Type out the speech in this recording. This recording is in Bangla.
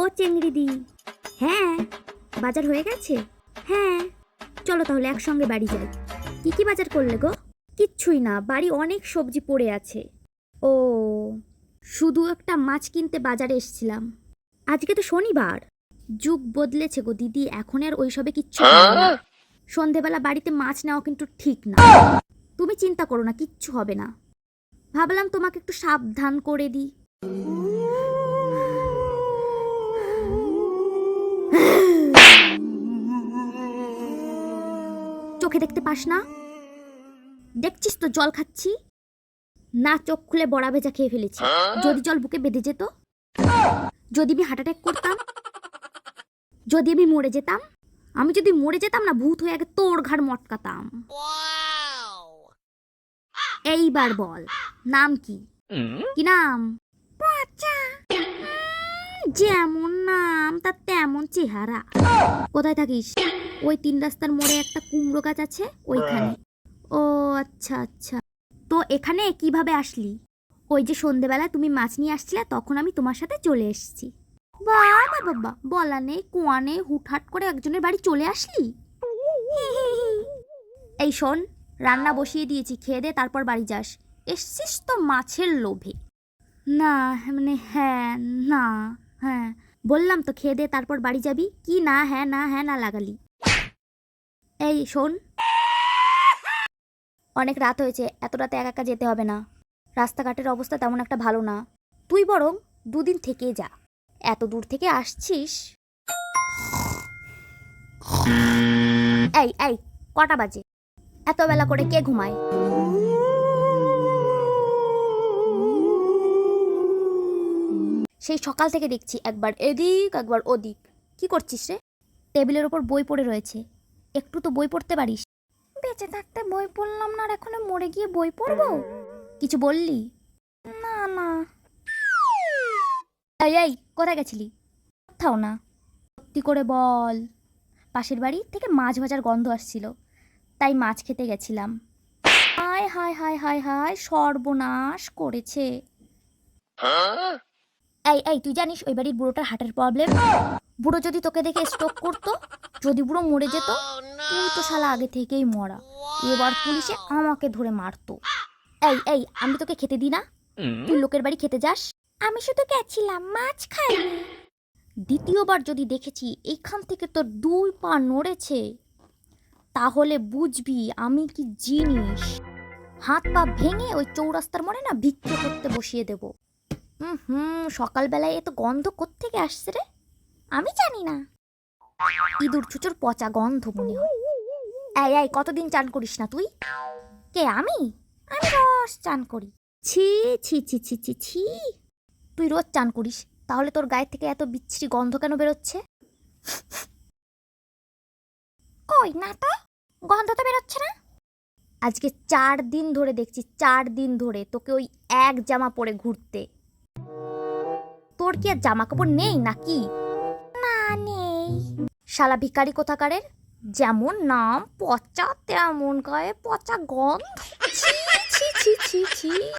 ও চেংড়ি দি। হ্যাঁ বাজার হয়ে গেছে? হ্যাঁ। চলো তাহলে একসঙ্গে বাড়ি যাই। কি কি বাজার করলে গো? কিচ্ছুই না, বাড়ি অনেক সবজি পড়ে আছে। ও, শুধু একটা মাছ কিনতে বাজারে এসেছিলাম। আজকে তো শনিবার। যুগ বদলেছে গো দিদি, এখন আর ওইসবে কিচ্ছু সন্ধেবেলা বাড়িতে মাছ নেওয়া কিন্তু ঠিক না। তুমি চিন্তা করো না, কিচ্ছু হবে না। ভাবলাম তোমাকে একটু সাবধান করে দিই। চোখে দেখতে পাস না? দেখছিস তো জল খাচ্ছি? না চোখ খুলে বড়া ভেজা খেয়ে ফেলেছি। যদি জল বুকে বেঁধে যেত? যদি আমি হার্ট অ্যাটাক করতাম? যদি আমি মরে যেতাম? আমি যদি মরে যেতাম না ভূত হয়ে আগে তোর ঘাড় মটকাতাম। এইবার বল নাম কি? কি নাম। যেমন নাম, তার তেমন চেহারা। কোথায় থাকিস? ওই তিন রাস্তার মোড়ে একটা কুমড়ো গাছ আছে, ওইখানে। ও আচ্ছা আচ্ছা। তো এখানে কীভাবে আসলি? ওই যে সন্ধেবেলা তুমি মাছ নিয়ে আসছিলে, তখন আমি তোমার সাথে চলে এসেছি। বাবা বাবা, বলা নেই, কুয়া নেই, হুটহাট করে একজনের বাড়ি চলে আসলি? এই শোন, রান্না বসিয়ে দিয়েছি, খেয়ে দে, তারপর বাড়ি যাস। এসছিস তো মাছের লোভে। না মানে হ্যাঁ না। বললাম তো খেয়ে দে, তারপর বাড়ি যাবি? কি না হ্যাঁ না হ্যাঁ না লাগালি। এই, শোন। অনেক রাত হয়েছে, এত রাতে একা একা যেতে হবে না। রাস্তাঘাটের অবস্থা তেমন একটা ভালো না। তুই বরং দুদিন থেকে যা। এত দূর থেকে আসছিস? এই এই, কটা বাজে? এত বেলা করে কে ঘুমায়? সেই সকাল থেকে দেখছি একবার এদিক, একবার ওদিক। কি করছিস রে? টেবিলের ওপর বই পড়ে রয়েছে। একটু তো বই পড়তে পারিস। বেঁচে থাকতে বই পড়লাম না আর এখন মরে গিয়ে বই পড়ব? কিছু বললি? না না। এই এই, কোথায় গেছিলি? কোথাও না। সত্যি করে বল। পাশের বাড়ি থেকে মাছ ভাজার গন্ধ আসছিল। তাই মাছ খেতে গেছিলাম। হায় হায় হায় হায় হায়, সর্বনাশ করেছে। এই এই তুই জানিস ওই বাড়ির বুড়োটার হার্টের প্রবলেম বুড়ো যদি তোকে দেখে স্ট্রোক করতো যদি বুড়ো মরে যেত তুই তো শালা আগে থেকেই মরা। এবার পুলিশে আমাকে ধরে মারতো। এই এই আমি তোকে খেতে দিই না। তুই লোকের বাড়ি খেতে যাস। আমি শুধু গেছিলাম মাছ খাইনি। দ্বিতীয়বার যদি দেখেছি এখান থেকে তোর দুই পা নড়েছে তাহলে বুঝবি আমি কি জিনিস। হাত পা ভেঙে ওই চৌরাস্তার মনে না ভিক্ষে করতে বসিয়ে দেব। হুম সকালবেলায় এত গন্ধ কোত্থেকে আসছে রে? আমি জানি না। ইঁদুর ছুচোর পচা গন্ধ মনে এই এই, কতদিন চান করিস না তুই? কে, আমি? আমি রোজ চান করি। ছি ছি ছি ছি ছি ছি। তুই রোজ চান করিস, তাহলে তোর গায়ে থেকে এত বিচ্ছিরি গন্ধ কেন বেরোচ্ছে? কই, না তো, গন্ধ তো বেরোচ্ছে না। আজকে চার দিন ধরে দেখছি, চার দিন ধরে তোকে ওই এক জামা পরে ঘুরতে। তোর কি আর জামা কাপড় নেই নাকি? না, নেই। শালা ভিকারি কোথাকারের? যেমন নাম, পচা, তেমন গায়ে পচা গন্ধ। ছি ছি ছি ছি।